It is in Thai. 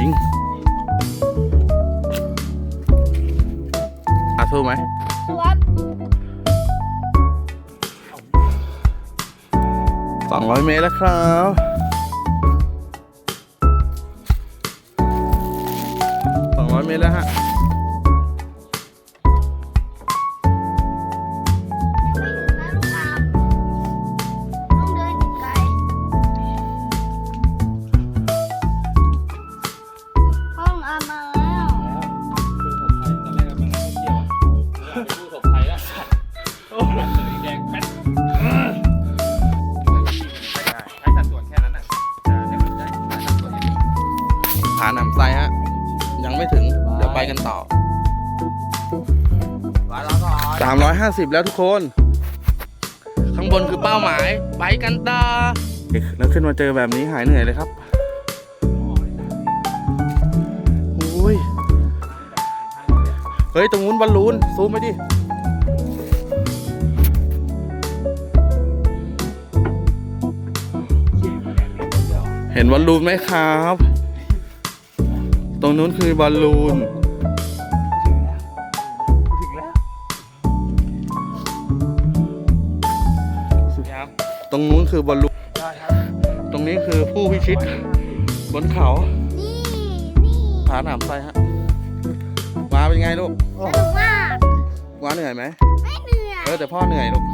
จริงอาสู้ไหมครับสองร้อยเมตรแล้วครับสองร้อยเมตรแล้วฮะ ช้สัดส่วนอย่างนี้ผาหนำไซฮะ ยังไม่ถึง เดี๋ยวไปกันต่อมาแล้วก่อน350 แล้วทุกคน ข้างบนคือเป้าหมาย ไปกันต่อแล้วขึ้นมาเจอแบบนี้หายเหนื่อยเลยครับ ฮ้ย ตรงนู้นบอลลูน ซูมไปดิเห็นบอลลูนไหมครับ ตรงนู้นคือบอลลูนถึงแล้วครับตรงนู้นคือบอลลูนได้ครับตรงนี้คือผู้พิชิต บนเขานี่นี่ผาหนามไซฮะ ว้าเป็นไงลูกสนุกมาก ว้าเหนื่อยไหมไม่เหนื่อย เออแต่พ่อเหนื่อยลูก